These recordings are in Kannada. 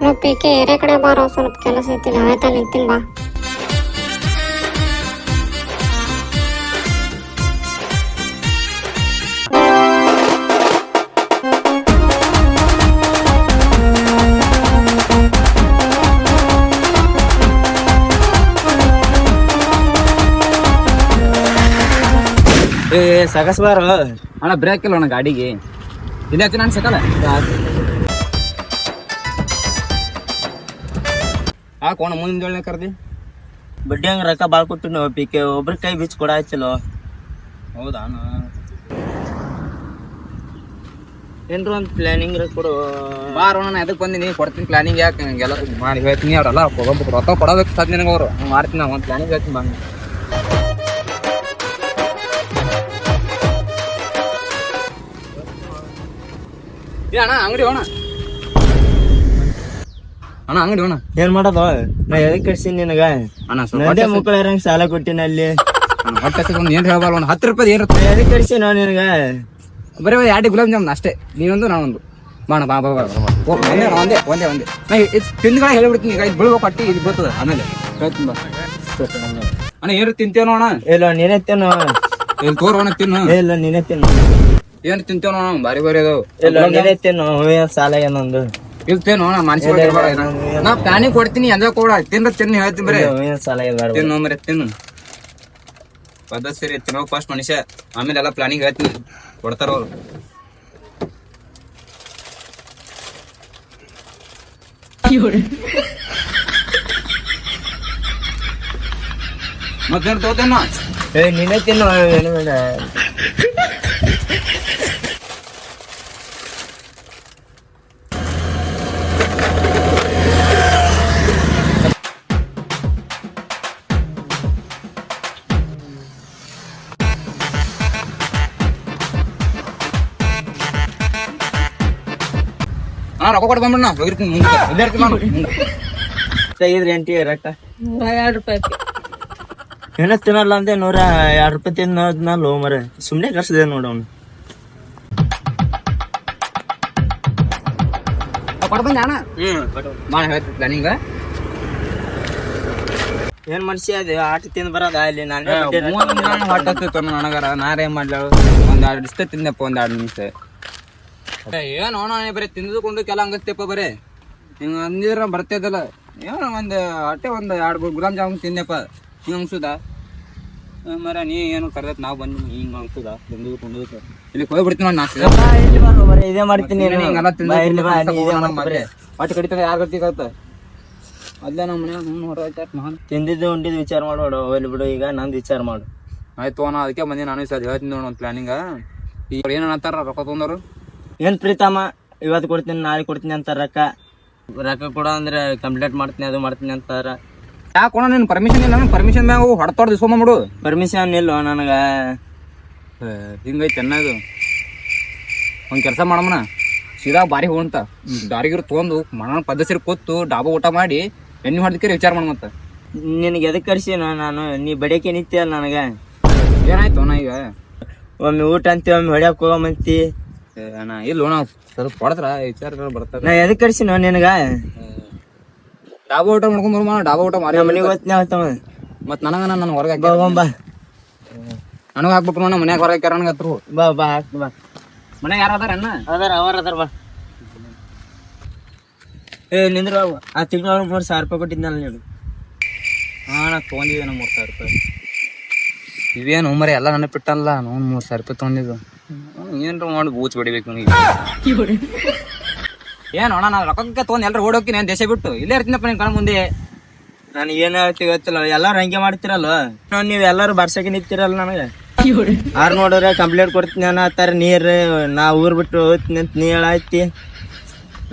ನಾವು ಪೀಕೆ ಏರಿಯಾ ಕಡೆ ಬಾರೋ ಸ್ವಲ್ಪ ಕೆಲಸ ಐತಿ ತಾನೆ ನಿಂತೀನಿ ಬಾ ಏ ಸಗಸ್ಬಾರ ಅಣ್ಣ ಬ್ರೇಕ್ ಇಲ್ಲ ಅಣ್ಣ ಗಾಡಿಗೆ. ಇಲ್ಲ ನಾನು ಸಿಕ್ಕಲ್ಲ ಹಾಕೋಣ ಜೋಳನೆ ಕರ್ದಿ? ಬಡ್ಡಿ ಹಂಗ ರೊಕ್ಕ ಬಾಳ್ ಕೊಟ್ಟು ನಾವು ಪಿಕೆ ಒಬ್ರ ಕೈ ಬಿಚ್ಚ ಕೊಡ ಹಚ್ಚಲೋ ಹೌದಾ? ಏನ್ರ ಒಂದ್ ಪ್ಲಾನಿಂಗ್ ಕೊಡು. ಬಾರ ನಾನು ಅದಕ್ಕೆ ಬಂದಿನಿ? ಕೊಡ್ತೀನಿ ಪ್ಲಾನಿಂಗ್ ಯಾಕೆ? ಎಲ್ಲ ಮಾಡಿ ಹೇಳ್ತೀನಿ ಅವರೆಲ್ಲ ಹೋಗ್ಬೇಕು ರೊಕ್ಕ ಕೊಡಬೇಕು ಸದ್ ನಿನಗೆ ಅವರು. ಮಾಡ್ತೀನಿ ನಾವು ಒಂದು ಪ್ಲಾನಿಂಗ್ ಹೇಳ್ತೀನಿ ಬಂದು ಏ ಅಣ್ಣ ಅಂಗಡಿ ಹೋಣ ಅಣ್ಣ ಅಂಗಡಿ ಅಣ್ಣ. ಏನ್ ಮಾಡೋದು? ನಾ ಎದಕ್ ಕಳ್ಸಿನಿ ನಿನಗ? ಅಣ್ಣ ನಂದೇ ಮಕ್ಕಳ ಇರಂಗ್ ಸಾಲ ಕೊಟ್ಟಿನ ಅಲ್ಲಿ ಹೊಟ್ಟೆ ಒಂದು ಏನು ಹೇಳ್ಬಾರ್ದು ಒಂದು ಹತ್ತು ರೂಪಾಯಿ ಏನು ಎದಕ್ ನಾ ನಿನಗ? ಬರೀ ಒಂದು ಎರಡು ಗುಲಾಬ್ ಜಾಮೂನ್ ಅಷ್ಟೇ. ನೀನೊಂದು ನಾನೊಂದು. ಬಾಣ ಬಾ ಬಾ ಬಾ ಒಂದೇ ಒಂದೇ ಒಂದೇ ನಾ ತಿಂದ್ಗಳ ಹೇಳಿಬಿಡ್ತೀನಿ. ಈಗ ಇದು ಬೀಳ್ಬೇಕು ಪಟ್ಟಿ ಇದು ಬರ್ತದೆ. ಆಮೇಲೆ. ಹೇಳ್ತೀನಿ ಬಾ. ಅಣ್ಣ ಏನು ತಿಂತೇನೋ ಅಣ್ಣ? ಇಲ್ಲ ನೀನೇ ತಿನ್ನು. ಇಲ್ಲಿ ತೋರೋಣ ತಿನ್ನು. ಇಲ್ಲ ನೀನೇ ತಿನ್ನು. ಏನು ತಿಂತೇನೋ ಅಣ್ಣ? ಬಾರಿ ಬಾರಿ ಅದಾವ. ಇಲ್ಲ ನೀನೇ ತಿನ್ನು. ಸಾಲ ಏನೊಂದು. ಇಲ್ಲಿ ನಾ ಮನ್ಸಿಗೆ. ನಾ ಪ್ಲಾನಿಂಗ್ ಕೊಡ್ತೀನಿ ಎಂದ ಕೊಡ ತಿನ್ನ ತಿನ್ನ ಹೇಳ್ತೀನಿ ಬರೀ. ಏನ್ ಸಾಲ ಇಲ್ಲ ತಿನ್ನು ಮರೆ ತಿನ್ನು. ಪದ ಸರಿ ತಿನ್ನೋ ಫಸ್ಟ್ ಮನುಷ್ಯ. ಆಮೇಲೆ ಎಲ್ಲ ಪ್ಲಾನಿಂಗ್ ಹೇಳ್ತೀನಿ. ಕೊಡ್ತಾರ ಅವ್ರು. ಮತ್ತೇನು ತೋತೇನ ಏ ನೀನೇ ತಿನ್ನು ಏನು ಬೇಡ ಹಾ ರೊಕ್ಕ ಕೊಟ್ಟು ಬಂದ್ಬಿಡ ಹೋಗಿರ್ತೀನಿ ಮುಂದೆ ಇಲ್ಲೇ ಇರ್ತೀನಿ ನಾನು ಮುಂದೆ. ತೆಗಿದ್ರಿ ಎಂಟಿ ರೊಕ್ಕ ಎರಡು ರೂಪಾಯಿ ಏನೋ ತಿನ್ನಲ್ಲ ಅಂದೆ ನೂರ ಎರಡ್ ರೂಪಾಯಿ ತಿನ್ನ ಲೋ ಮರ ಸುಮ್ನೆ ಕರ್ಸದೆ ನೋಡ ಅವ್ನು ರೊಕ್ಕ ಕೊಟ್ಟು ಬಂದೆ ಅಣ್ಣ ಮಾಡ ಹೇಳ್ತೀನಿ ಪ್ಲಾನಿಂಗ್ ಏನ್ ಮನುಷ್ಯ ಅದು ಆಟ ತಿಂದ್ ಬರೋದ ಅಲ್ಲಿ ನಾನು ಹೊಟ್ಟೆ ಹತ್ತಿತ್ತು ನನಗರ ನಾರೇ ಮಾಡ್ಲ ಒಂದ್ ಎರಡು ಇಷ್ಟ ತಿಂದಪ್ಪ ಒಂದ್ ಎರಡು ನಿಮಿಷ ಏನು ನೀ ಬರೀ ತಿಂದುಕೊಂಡು ಕೆಲ ಹಂಗಸ್ತೇಪ ಬರೀ. ಹಿಂಗ ಅಂದಿದ್ರ ಬರ್ತಿದ್ದಲ್ಲ ಏನೋ ಒಂದ್ ಅಟ್ಟೆ ಒಂದ್ ಎರಡು ಗುಲಾಬ್ ಜಾಮೂನ್ ತಿಂದೆಪ್ಪ. ಹಿಂಗ ಅನ್ಸುದ? ಮರ ನೀ ಏನು ಕರ್ದ ನಾವ್ ಬಂದು ಹಿಂಗ ಅನ್ಸುದ? ಕೊಂಡು ಇಲ್ಲಿ ಹೋಗ್ಬಿಡ್ತೀನಿ ನಾನು ನಾಲ್ಕು ಇದೇ ಮಾಡ್ತೀನಿ. ಹಿಂಗೆಲ್ಲ ನೀ ಬರೀ. ಹೊಟ್ಟೆ ಕಡಿತದ ಯಾರು ಅಲ್ಲೇ ನಮ್ಮ ಮನ್ಯಾಗ ಹ್ಞೂ ಹೊರ ನಾನು ತಿಂದಿದ್ದು ಉಂಡಿದ್ದು ವಿಚಾರ ಮಾಡ್ಬೇಡ ಹೋಗ್ಲಿ ಬಿಡು ಈಗ ನಂದು ವಿಚಾರ ಮಾಡು. ಆಯ್ತು ಅಣ್ಣ ಅದಕ್ಕೆ ಬಂದಿ ನಾನು ಸರ್ ಹೇಳ್ತೀನಿ ನೋಡು ಒಂದು ಪ್ಲಾನಿಂಗ ಈಗ ಏನು ಅನ್ನತ್ತಾರ ರೊಕ್ಕ ತೊಗೊಂಡವ್ರು? ಏನ್ ಪ್ರೀತಮ್ಮ? ಇವತ್ತು ಕೊಡ್ತೀನಿ ನಾಳೆ ಕೊಡ್ತೀನಿ ಅಂತ ರೊಕ್ಕ? ರೊಕ್ಕ ಕೊಡ ಅಂದ್ರೆ ಕಂಪ್ಲೇಂಟ್ ಮಾಡ್ತೀನಿ ಅದು ಮಾಡ್ತೀನಿ ಅಂತಾರ ಯಾಕೆ ಕೊಡ ನಿನ್ನ ಪರ್ಮಿಷನ್ ಇಲ್ಲ ನಾನು ಪರ್ಮಿಷನ್ ಮ್ಯಾಗ ಹೊಡ್ತಾಡ್ದು ಇಸ್ಕೊಂಬಿಡು ಪರ್ಮಿಷನ್ ಇಲ್ಲ ನನಗ? ಹಿಂಗೈತೆ ಅನ್ನದು ಒಂದು ಕೆಲಸ ಮಾಡಮ್ಮನ. ಸೀದಾ ಬಾರಿ ಹೋಗಂತ ದಾರಿಗಿರು ತೊಗೊಂಡು ಮನ ಪದ್ಧತಿ ಕೂತು ಡಾಬಾ ಊಟ ಮಾಡಿ ಎಣ್ಣೆ ಹೊಡೆದಕ್ಕೆ ವಿಚಾರ ಮಾಡ ಮತ್ತ. ನಿನಗೆ ಎದಕ್ಕೆ ಕರ್ಸಿ ನಾನು? ನೀ ಬಡಿಯಕ್ಕೆ ನಿಂತಿಯಲ್ಲ ನನಗ? ಏನಾಯ್ತು ಅಣ್ಣ ಈಗ? ಒಮ್ಮೆ ಊಟ ಅಂತಿ ಒಮ್ಮೆ ಹೊಡ್ಯಾಕ್ ಹೋಗಮಂತಿ. ಅಣ್ಣ ಇಲ್ಲ ಅಣ್ಣ ಸ್ವಲ್ಪ ಹೊಡೆದ್ರ ವಿಚಾರ ಬರ್ತಾರೆ ನಾ ಎದಕ್ಕೆ ಕರ್ಸಿ ನೋ ನಿನಗ? ಡಾಬಾ ಊಟ ಮಾಡ್ಕೊಂಡ್ ಡಾಬಾ ಊಟ ಮಾರಿ. ಮನೆಗೆ ಹೋಗ್ತೀನಿ ಮತ್ ನನಗ ನನ್ನ ಹೊರಗೆ ಬಾ ನನಗೆ ಹಾಕ್ಬೇಕು ನೋಡ ಮನ್ಯಾಗ ಹೊರಗೆ ಹಾಕ್ಯಾರ ನನಗೆ ಹತ್ರ. ಬಾ ಬಾ ಹಾಕ್ ಬಾ. ಮನ್ಯಾಗ ಯಾರು ಅದಾರ ಅಣ್ಣ? ಅದಾರ ಅವರ ಅದಾರ ಬಾ. ಏ ನಿಂದ್ರ ಆ ತಿಂಗಳ ಮೂರು ಸಾವಿರ ರೂಪಾಯಿ ಕೊಟ್ಟಿದ್ನಲ್ಲ ನೀನು. ಹಾ ನಾ ತೊಗೊಂಡಿದ್ದೆ ನಮ್ಮ ಮೂರು ಸಾವಿರ ರೂಪಾಯಿ. ಇವೇನು ಮರೆ ಎಲ್ಲ ನೆನಪಿಟ್ಟಲ್ಲ ನಾನು ಮೂರು ಸಾವಿರ ರೂಪಾಯಿ ತೊಗೊಂಡಿದ್ದು. ಏನ್ರ ಮಾಡಿ ಬೂಚ್ ಹೊಡಿಬೇಕು ನನಗೆ? ಏನು ಅಣ್ಣ, ನಾನು ರೊಕ್ಕಕ್ಕೆ ತೊಗೊಂಡು ಎಲ್ಲರೂ ಓಡೋಕಿ ನಾನು ದೇಶ ಬಿಟ್ಟು. ಇಲ್ಲೇ ಇರ್ತೀನಪ್ಪ ನಿನ್ ಕಣ ಮುಂದೆ. ನನಗೆ ಏನ್ ಹೇಳ್ತಿ ಗೊತ್ತಿಲ್ಲ, ಎಲ್ಲಾರು ಹಂಗೆ ಮಾಡ್ತಿರಲ್ಲ. ನೀವ್ ಎಲ್ಲಾರು ಬರ್ಸಕ್ಕೆ ನಿಂತಿರಲ್ಲ ನನಗೆ. ಆರ್ ನೋಡಿದ್ರೆ ಕಂಪ್ಲೇಂಟ್ ಕೊಡ್ತೀನಿ ಅನ್ನತ್ತಾರ ನೀರ್, ನಾ ಊರ್ ಬಿಟ್ಟು ಹೋಗ್ತೀನಿ ಅಂತ ನೀ ಹೇಳಾಯ್ತಿ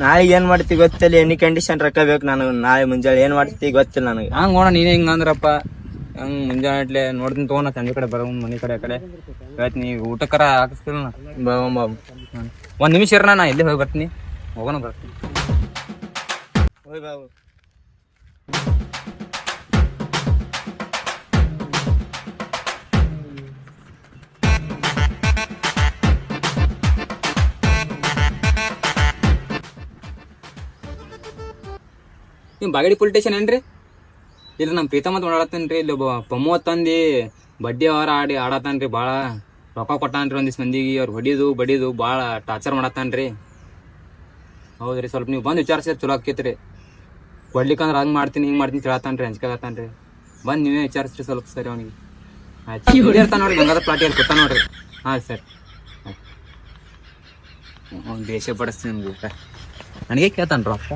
ನಾಳೆ ಏನ್ ಮಾಡ್ತಿ ಗೊತ್ತಿಲ್ಲ ಎನಿ ಕಂಡೀಷನ್ ರೊಕ್ಕ ಬೇಕು ನನಗೆ. ನಾಳೆ ಮುಂಜಾನೆ ಏನ್ ಮಾಡ್ತಿ ಗೊತ್ತಿಲ್ಲ ನನಗೆ. ಹಂಗೆ ನೋಡೋಣ ನೀನೇ ಹಿಂಗೆ ಅಂದ್ರಪ್ಪ. ಹಂಗೆ ಮುಂಜಾನೆ ನೋಡ್ತೀನಿ ತೊಗೊಂಡ ಸಂಜೆ ಕಡೆ ಬರೋ ಮನೆ ಕಡೆ ಕಡೆ. ಹೇಳ್ತೀನಿ, ಈಗ ಊಟಕ್ಕರ ಹಾಕಿಸ್ತಿಲ್ಲ ಬಾಬು ಒಂದು ನಿಮಿಷ ಇರೋಣ ನಾ ಎಲ್ಲಿ ಹೋಗಿ ಬರ್ತೀನಿ. ಹೋಗೋಣ ಬರ್ತೀನಿ ಹೋಯ್ ಬಾಬು ನೀವು ಬಾಗಡಿ ಪೊಲೀಸ್ ಸ್ಟೇಷನ್ ಏನ್ರಿ? ಇಲ್ಲ ನಮ್ಮ ಪ್ರೀತಮ್ ಅಂತ ರೀ ಇಲ್ಲಿ ಒಬ್ಬ ಪಮ್ಮು ಬಡ್ಡಿ ಅವರ ಆಡಿ ಆಡತಾನ್ರಿ ಭಾಳ ರೊಕ್ಕ ಕೊಟ್ಟಾನ್ರಿ ಒಂದಿಷ್ಟು ಮಂದಿಗೆ, ಅವ್ರು ಹೊಡಿದು, ಬಡಿದು ಭಾಳ ಟಾರ್ಚರ್ ಹೌದು ಹೌದ್ರಿ, ಸ್ವಲ್ಪ ನೀವು ಬಂದು ವಿಚಾರಿಸಿದ್ರೆ ಚಲೋ ಆಕೈತ್ರಿ. ಕೊಡ್ಲಿಕ್ಕಂದ್ರೆ ಹಂಗೆ ಮಾಡ್ತೀನಿ, ಹಿಂಗೆ ಮಾಡ್ತೀನಿ ಕೇಳತ್ತಾನ್ರಿ ಹಂಚ್ಕೊಳತ್ತಾನ್ರಿ ಬಂದು ನೀವೇ ವಿಚಾರಿಸ್ರಿ ಸ್ವಲ್ಪ ಸರಿ ಅವನಿಗೆ. ಆಯ್ತು ಹೊಡಿರ್ತಾನೆ ನೋಡಿರಿ, ಗಂಗಾಧರ ಪ್ಲಾಟಿಯಲ್ಲಿ ಕೂತ ನೋಡ್ರಿ. ಹಾಂ, ಸರ್. ಅವ್ನು ದೇಶ ಬಡಿಸ್ತೀನಿ ಊಟ ನನಗೆ ಕೇಳ್ತಾನೆ ರೊಕ್ಕ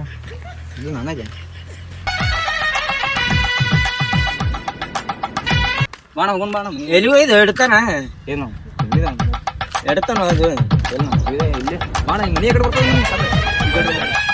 ಇದು ನನಗೆ? ಬಾಣ ಹೋಗೋಣ ಬಾಣ. ಎಲ್ಲಿ ಇದು? ಎಡ್ತಾನ? ಏನು ಹಿಡ್ತಾನ ಅದು? ಇಲ್ಲ ಇಲ್ಲಿ ಬಾಣ ಮನೆ ಕಡೆ ಬರ್ತಾನೆ.